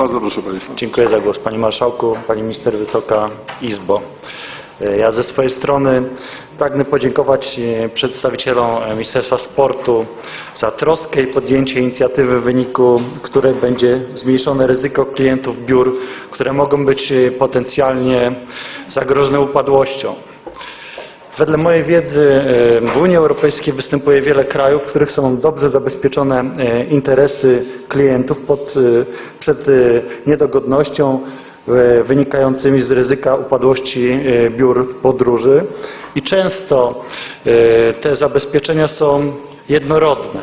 Bardzo proszę Państwa. Dziękuję za głos. Panie Marszałku, Pani Minister, Wysoka Izbo. E, Ja ze swojej strony pragnę podziękować e, przedstawicielom e, Ministerstwa Sportu za troskę i podjęcie inicjatywy, w wyniku której będzie zmniejszone ryzyko klientów biur, które mogą być potencjalnie zagrożone upadłością. Wedle mojej wiedzy e, w Unii Europejskiej występuje wiele krajów, w których są dobrze zabezpieczone e, interesy klientów pod, e, przed niedogodnością wynikającymi z ryzyka upadłości biur podróży i często te zabezpieczenia są jednorodne.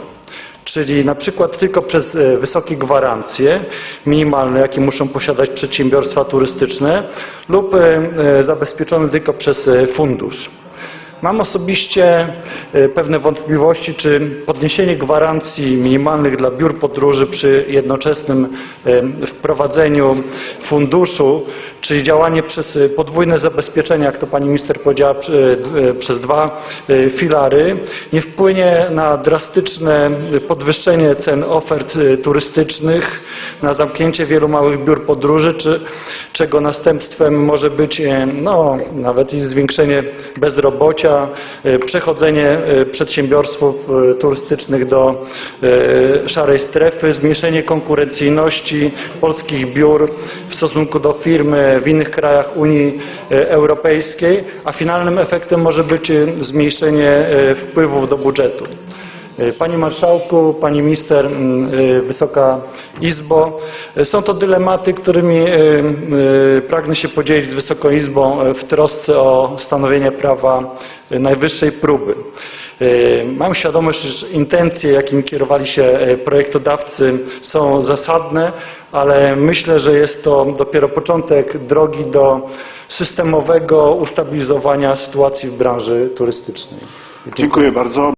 Czyli na przykład tylko przez wysokie gwarancje minimalne, jakie muszą posiadać przedsiębiorstwa turystyczne lub zabezpieczone tylko przez fundusz. Mam osobiście e, pewne wątpliwości, czy podniesienie gwarancji minimalnych dla biur podróży przy jednoczesnym e, wprowadzeniu funduszu, czyli działanie przez e, podwójne zabezpieczenia, jak to pani minister powiedziała, przez dwa filary, nie wpłynie na drastyczne podwyższenie cen ofert turystycznych, na zamknięcie wielu małych biur podróży, czy, czego następstwem może być no, nawet i zwiększenie bezrobocia, e, przechodzenie e, przedsiębiorstw e, turystycznych do szarej strefy, zmniejszenie konkurencyjności polskich biur w stosunku do firm w innych krajach Unii Europejskiej, a finalnym efektem może być zmniejszenie wpływów do budżetu. E, Panie Marszałku, Pani Minister, e, Wysoka Izbo, e, są to dylematy, którymi pragnę się podzielić z Wysoką Izbą w trosce o stanowienie prawa najwyższej próby. Mam świadomość, że intencje, jakimi kierowali się projektodawcy są zasadne, ale myślę, że jest to dopiero początek drogi do systemowego ustabilizowania sytuacji w branży turystycznej. Dziękuję bardzo.